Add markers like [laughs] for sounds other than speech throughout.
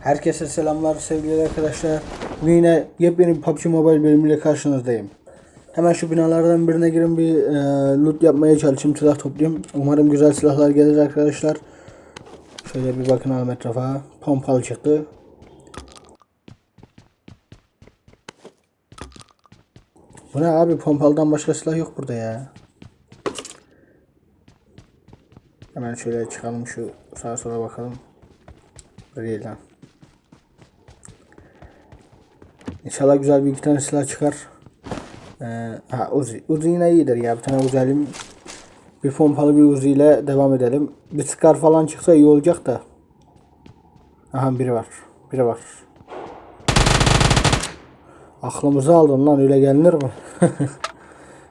Herkese selamlar sevgili arkadaşlar. Bugün yine yepyeni bir PUBG Mobile bölümüyle karşınızdayım. Hemen şu binalardan birine girin bir e, loot yapmaya çalışayım, silah toplayayım. Umarım güzel silahlar gelir arkadaşlar. Şöyle bir bakın alım etrafa. Pompalı çıktı. Bu ne abi pompalıdan başka silah yok burada ya. Hemen şöyle çıkalım şu sağa sola bakalım. Değil lan. İnşallah güzel bir iki tane silah çıkar. Ee, ha Uzi. Uzi yine iyidir ya. Bir tane alayım. Bir pompalı bir Uzi ile devam edelim. Bir Scar falan çıksa iyi olacak da. Aha biri var. Biri var. Aklımızı aldın lan öyle gelinir mi? [laughs]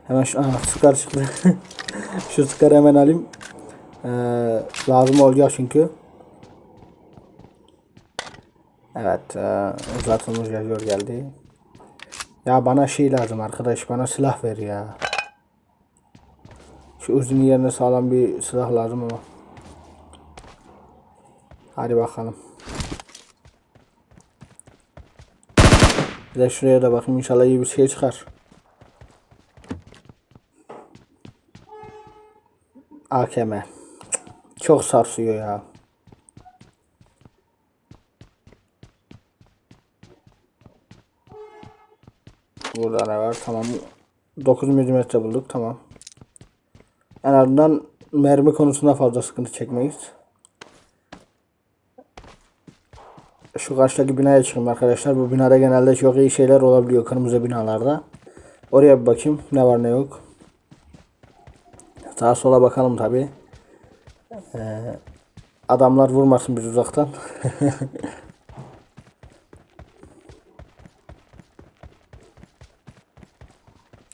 hemen şu aha, Scar çıktı. [laughs] şu Scar'ı hemen alayım. Ee, lazım olacak çünkü. Evet, e, uzatılmış yazıyor geldi. Ya bana şey lazım arkadaş, bana silah ver ya. Şu uzun yerine sağlam bir silah lazım ama. Hadi bakalım. Bir de şuraya da bakayım inşallah iyi bir şey çıkar. AKM. Çok sarsıyor ya. Burada ne var? Tamam. 9 mm bulduk. Tamam. En azından mermi konusunda fazla sıkıntı çekmeyiz. Şu karşıdaki binaya çıkayım arkadaşlar. Bu binada genelde çok iyi şeyler olabiliyor kırmızı binalarda. Oraya bir bakayım. Ne var ne yok. Sağa sola bakalım tabi. Ee, adamlar vurmasın biz uzaktan. [laughs]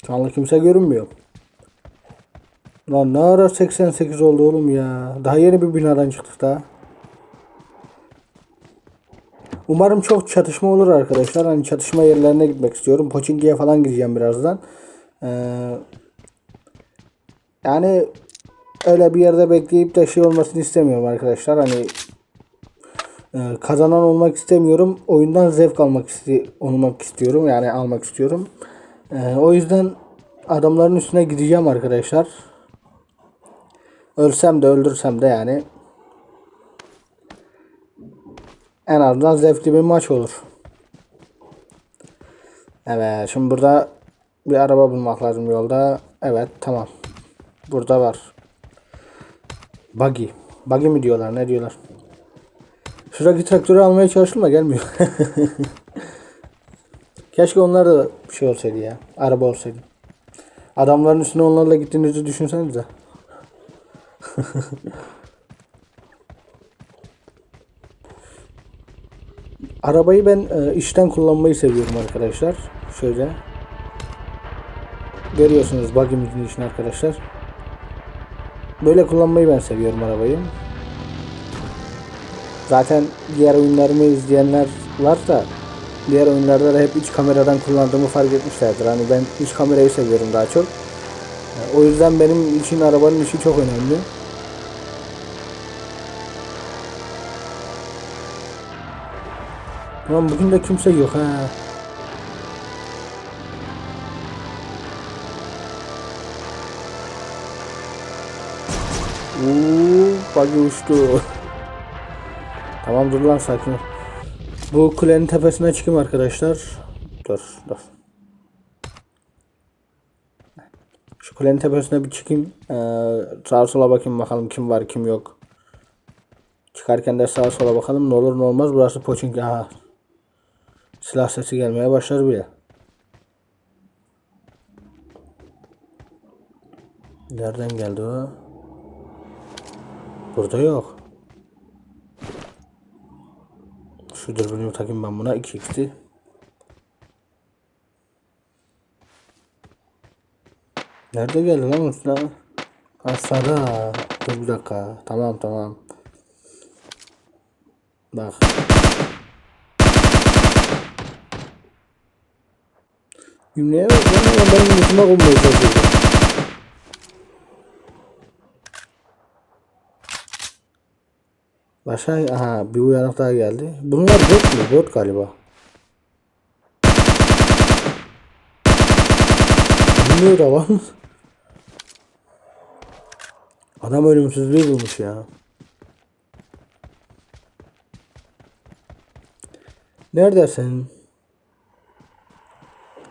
Şu anlık kimse görünmüyor. Lan ne ara 88 oldu oğlum ya. Daha yeni bir binadan çıktık daha. Umarım çok çatışma olur arkadaşlar. Hani çatışma yerlerine gitmek istiyorum. Poçinki'ye falan gideceğim birazdan. Ee, yani öyle bir yerde bekleyip de şey olmasını istemiyorum arkadaşlar. Hani e, kazanan olmak istemiyorum. Oyundan zevk almak isti olmak istiyorum. Yani almak istiyorum. Ee, o yüzden adamların üstüne gideceğim arkadaşlar. Ölsem de öldürsem de yani en azından zevkli bir maç olur. Evet şimdi burada bir araba bulmak lazım yolda. Evet tamam. Burada var. Buggy. Buggy mi diyorlar ne diyorlar. Şuradaki traktörü almaya çalıştım da gelmiyor. [laughs] Keşke onlar da bir şey olsaydı ya. Araba olsaydı. Adamların üstüne onlarla gittiğinizi düşünsenize. [laughs] Arabayı ben e, işten kullanmayı seviyorum arkadaşlar. Şöyle. Görüyorsunuz bug'imizin işini arkadaşlar. Böyle kullanmayı ben seviyorum arabayı. Zaten diğer oyunlarımı izleyenler varsa diğer oyunlarda da hep iç kameradan kullandığımı fark etmişlerdir. Hani ben iç kamerayı seviyorum daha çok. E, O yüzden benim için arabanın işi çok önemli. Lan bugün de kimse yok ha. Uuu bagi uçtu. [laughs] tamam dur lan sakin ol. Bu kulenin tepesine çıkayım arkadaşlar. Dur dur. Şu kulenin tepesine bir çıkayım. Ee, sağa sola bakayım bakalım kim var kim yok. Çıkarken de sağa sola bakalım ne olur ne olmaz. Burası Poçinki. Aha. Silah sesi gelmeye başlar bile. Nereden geldi o? Burada yok. Şu dürbünü takayım ben buna 2x'ti. Nerede geldi lan üstüne? Aşağıda. Dur bir dakika. Tamam tamam. Bak. Cümleye bak. Ben benim üstüme konmaya çalışıyorum. Aşağı aha bir uyanık daha geldi. Bunlar bot mu? Bot galiba. Bilmiyor lan. Adam ölümsüzlüğü bulmuş ya. Neredesin?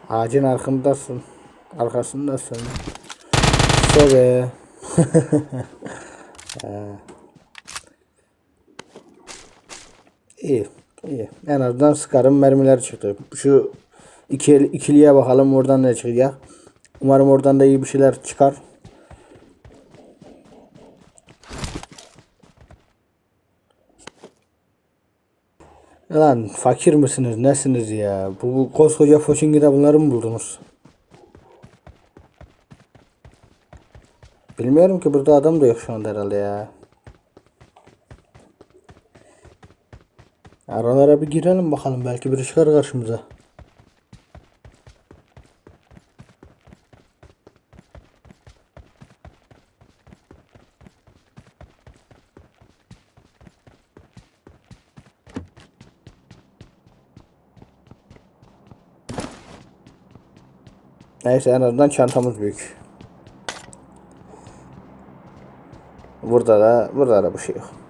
Ağacın arkasındasın. Arkasındasın. Sobe. [laughs] İyi, iyi. En azından sıkarım mermiler çıktı. Şu ikili, ikiliye bakalım oradan ne çıkacak. Umarım oradan da iyi bir şeyler çıkar. Lan fakir misiniz nesiniz ya? Bu, bu koskoca Foçingi'de bunları mı buldunuz? Bilmiyorum ki burada adam da yok şu anda herhalde ya. Aralara bir girelim bakalım belki biri çıkar karşımıza. Neyse en azından çantamız büyük. Burada da burada da bir şey yok.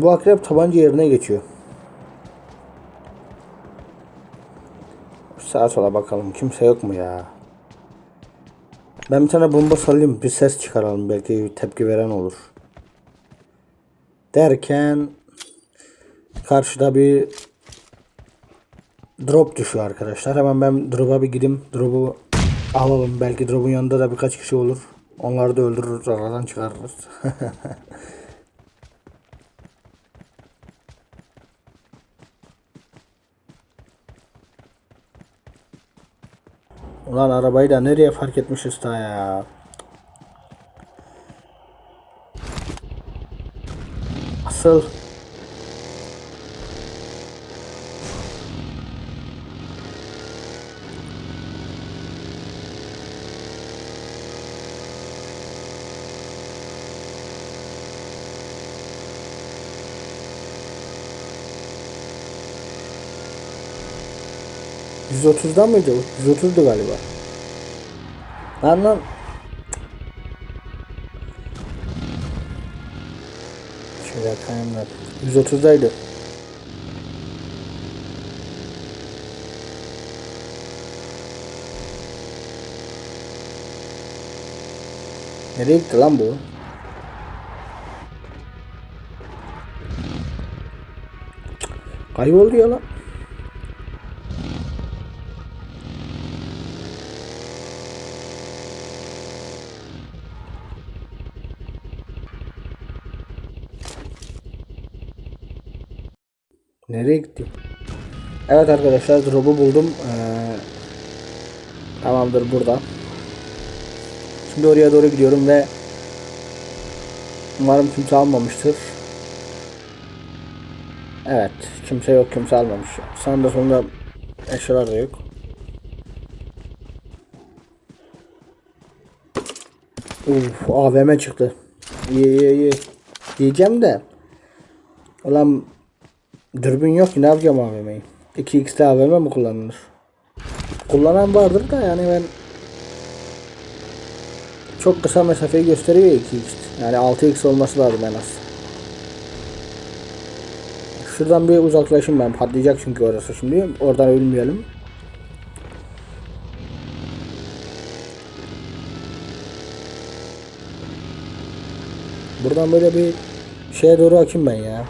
Bu akrep tabanca yerine geçiyor. Sağa sola bakalım. Kimse yok mu ya? Ben bir tane bomba salayım. Bir ses çıkaralım. Belki tepki veren olur. Derken karşıda bir drop düşüyor arkadaşlar. Hemen ben drop'a bir gideyim. Drop'u alalım. Belki drop'un yanında da birkaç kişi olur. Onları da öldürürüz. Aradan çıkarırız. [laughs] Ulan arabayı da nereye fark etmişiz ta ya. Asıl ...130'dan mıydı? 130'du galiba. Lan lan. Şöyle kayımlar. 130'daydı. Nereye gitti lan bu? Kayboldu ya lan. Nereye gitti? Evet arkadaşlar drop'u buldum. Ee, tamamdır burada. Şimdi oraya doğru gidiyorum ve umarım kimse almamıştır. Evet kimse yok kimse almamış. Sağında sonunda eşyalar da yok. Uf AVM çıktı. İyi iyi iyi. Diyeceğim de. Ulan dürbün yok ki ne yapacağım AVM'yi? 2x'te AVM mi kullanılır? Kullanan vardır da yani ben çok kısa mesafeyi gösteriyor 2x. Yani 6x olması lazım en az. Şuradan bir uzaklaşayım ben. Patlayacak çünkü orası şimdi. Oradan ölmeyelim. Buradan böyle bir şeye doğru akayım ben ya.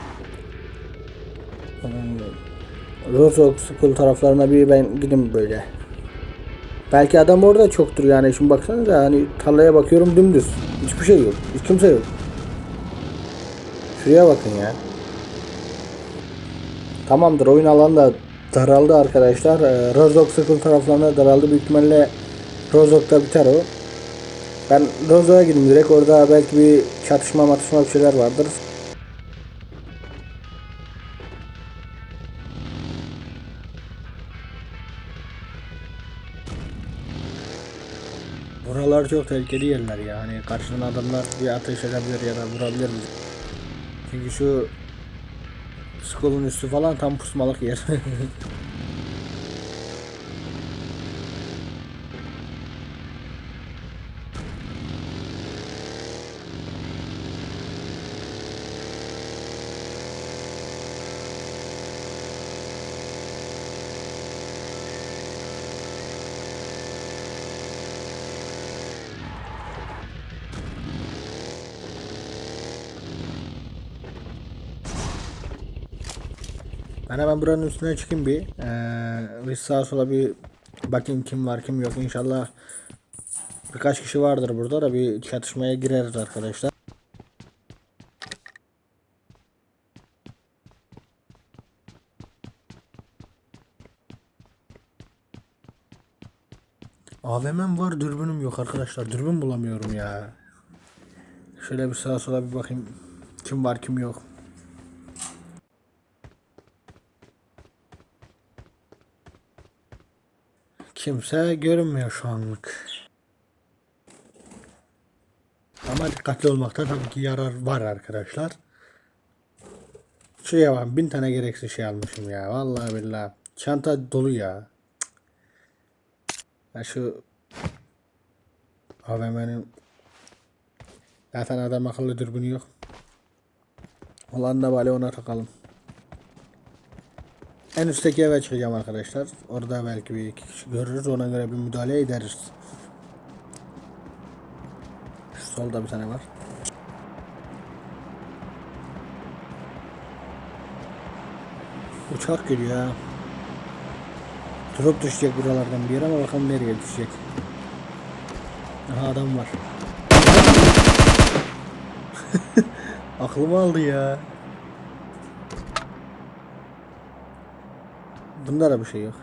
Rozok School taraflarına bir ben gideyim böyle. Belki adam orada çoktur yani. Şimdi baksanıza hani tarlaya bakıyorum dümdüz. Hiçbir şey yok. Hiç kimse yok. Şuraya bakın ya. Tamamdır oyun alanı da daraldı arkadaşlar. Ee, Rozok School taraflarına daraldı. Büyük ihtimalle Rozok'ta biter o. Ben Rozok'a gideyim direkt. Orada belki bir çatışma matışma bir şeyler vardır. Buralar çok tehlikeli yerler ya. Hani karşıdan adamlar bir ateş edebilir ya da vurabilir. Çünkü şu Skull'un üstü falan tam pusmalık yer. [laughs] Ben hemen buranın üstüne çıkayım bir. Ee, bir sağa sola bir bakayım kim var kim yok. İnşallah birkaç kişi vardır burada da bir çatışmaya gireriz arkadaşlar. AVM'm var dürbünüm yok arkadaşlar. Dürbün bulamıyorum ya. Şöyle bir sağa sola bir bakayım. Kim var kim yok. Kimse görünmüyor şu anlık. Ama dikkatli olmakta tabii ki yarar var arkadaşlar. Şuraya bak bin tane gereksiz şey almışım ya. Vallahi billahi. Çanta dolu ya. Ya şu AVM'nin zaten adam akıllı dürbünü yok. Olan da bari ona takalım. En üstteki eve çıkacağım arkadaşlar. Orada belki bir iki kişi görürüz. Ona göre bir müdahale ederiz. Şu solda bir tane var. Uçak geliyor ha. Drop düşecek buralardan bir yere ama bakalım nereye düşecek. Aha adam var. [laughs] Aklımı aldı ya. Bunda da bir şey yok.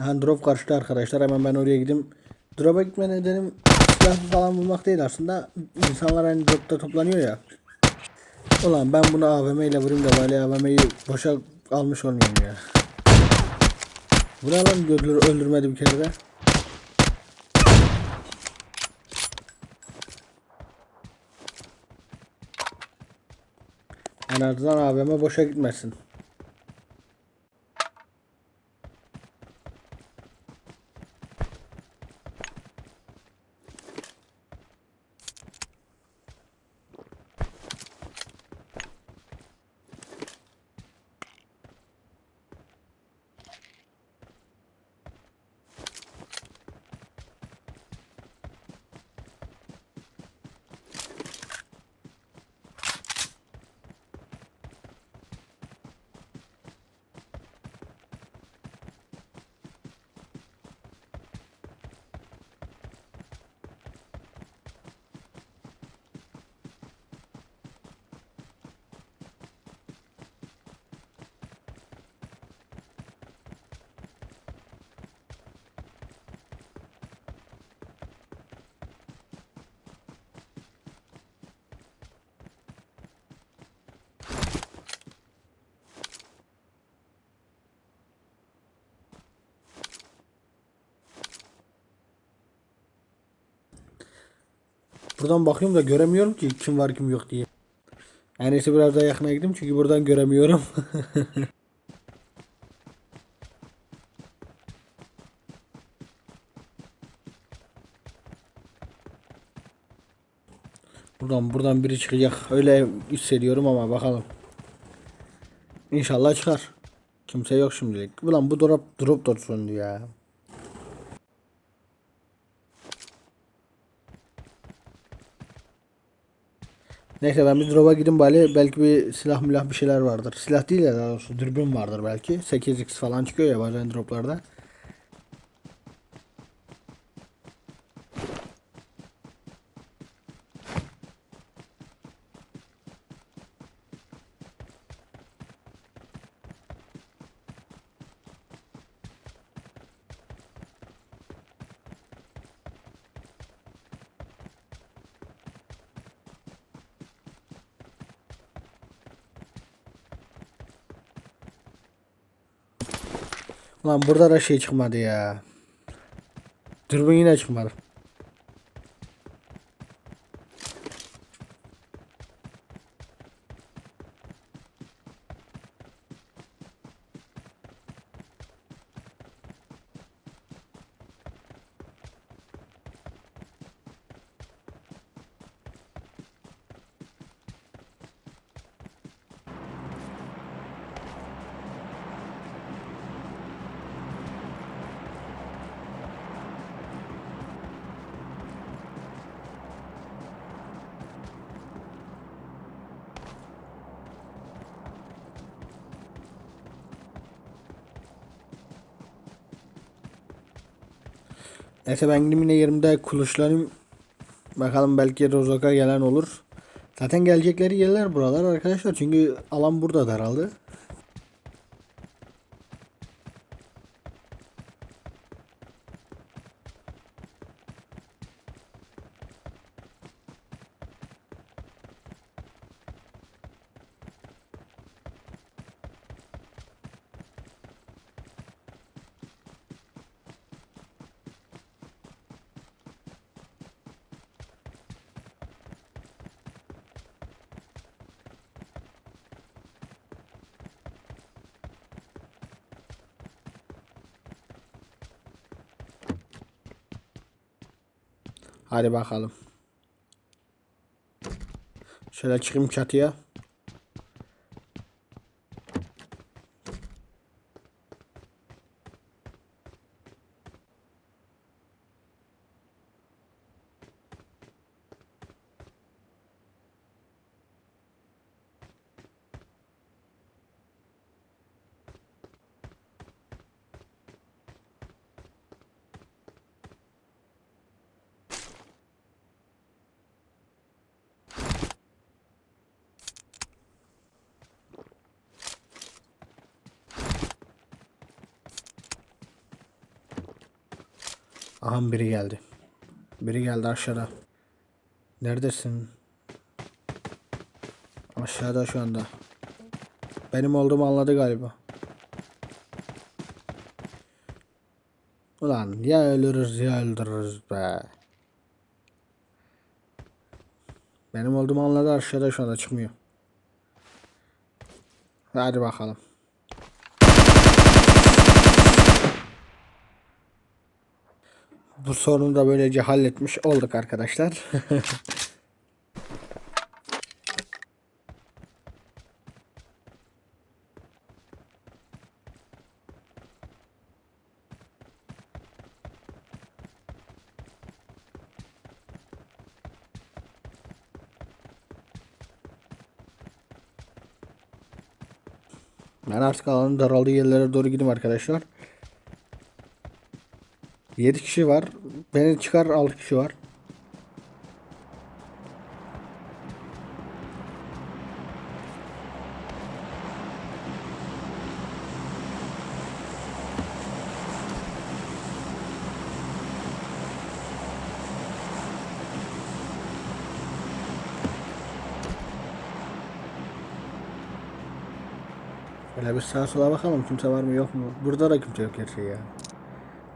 Aha drop karşıda arkadaşlar. Hemen ben oraya gideyim. Drop'a gitme nedenim silah falan bulmak değil aslında. İnsanlar hani dropta toplanıyor ya. Ulan ben bunu AVM ile vurayım da böyle AVM'yi boşa almış olmayayım ya. Bu ne lan öldür, öldürmedi bir kere de. En azından AVM boşa gitmesin. Buradan bakıyorum da göremiyorum ki kim var kim yok diye. En iyisi biraz daha yakına gideyim çünkü buradan göremiyorum. [laughs] buradan buradan biri çıkacak. Öyle hissediyorum ama bakalım. İnşallah çıkar. Kimse yok şimdilik. Ulan bu drop drop da söndü ya. Neyse ben bir drop'a gideyim bari belki bir silah milah bir şeyler vardır. Silah değil ya daha doğrusu dürbün vardır belki. 8x falan çıkıyor ya bazen droplarda. Lan burada da şey çıkmadı ya. Dürbün yine çıkmadı. Neyse ben gideyim yine yerimde kuluşlarım. Bakalım belki Rozok'a gelen olur. Zaten gelecekleri yerler buralar arkadaşlar. Çünkü alan burada daraldı. Hadi bakalım. Şöyle çıkayım çatıya. Aha biri geldi. Biri geldi aşağıda. Neredesin? Aşağıda şu anda. Benim olduğumu anladı galiba. Ulan ya ölürüz ya öldürürüz be. Benim olduğumu anladı aşağıda şu anda çıkmıyor. Hadi bakalım. Bu sorunu da böylece halletmiş olduk arkadaşlar. [laughs] Ben artık alanın daraldığı yerlere doğru gideyim arkadaşlar. 7 kişi var. Beni çıkar 6 kişi var. Böyle bir sağa sola bakalım kimse var mı yok mu? Burada da kimse yok her şey ya.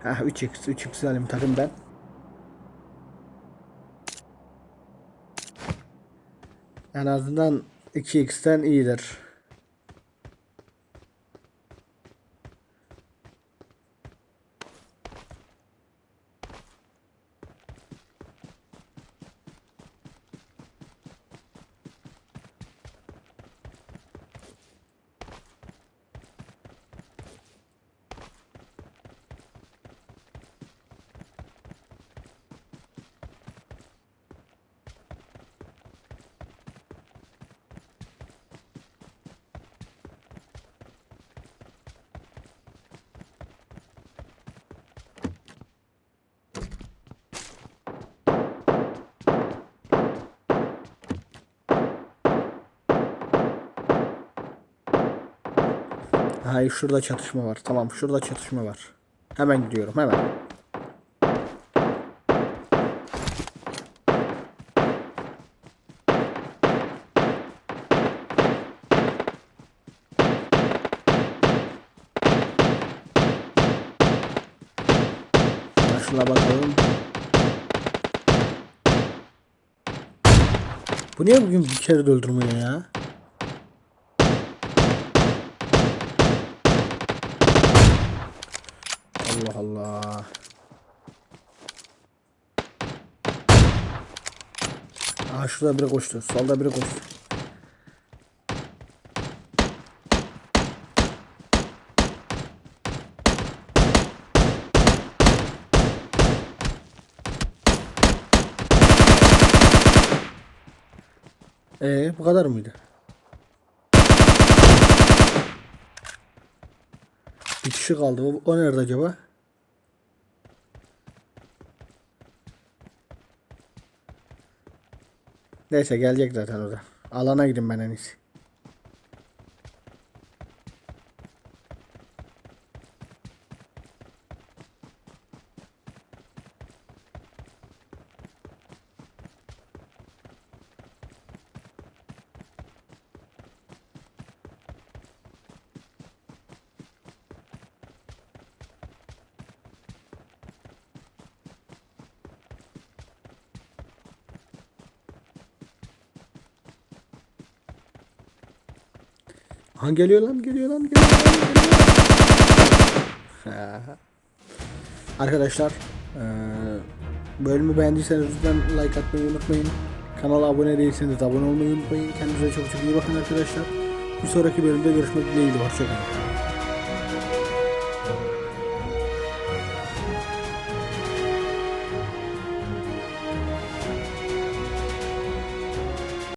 Ha 3x 3x alayım takım ben. En azından 2x'ten iyidir. Hayır şurada çatışma var. Tamam şurada çatışma var. Hemen gidiyorum hemen. Şuna bakalım. Bu niye bugün bir kere öldürmüyor ya? Şurada biri koştu. Solda biri koştu. Ee, bu kadar mıydı? Bir kişi kaldı. O, o nerede acaba? Neyse gelecek zaten o da. Alana gidin ben en iyisi. Ha geliyor lan geliyor lan geliyor lan geliyor. Arkadaşlar eee, bölümü beğendiyseniz lütfen like atmayı unutmayın. Kanala abone değilseniz de abone olmayı unutmayın. Kendinize çok çok iyi bakın arkadaşlar. Bir sonraki bölümde görüşmek dileğiyle. Hoşçakalın.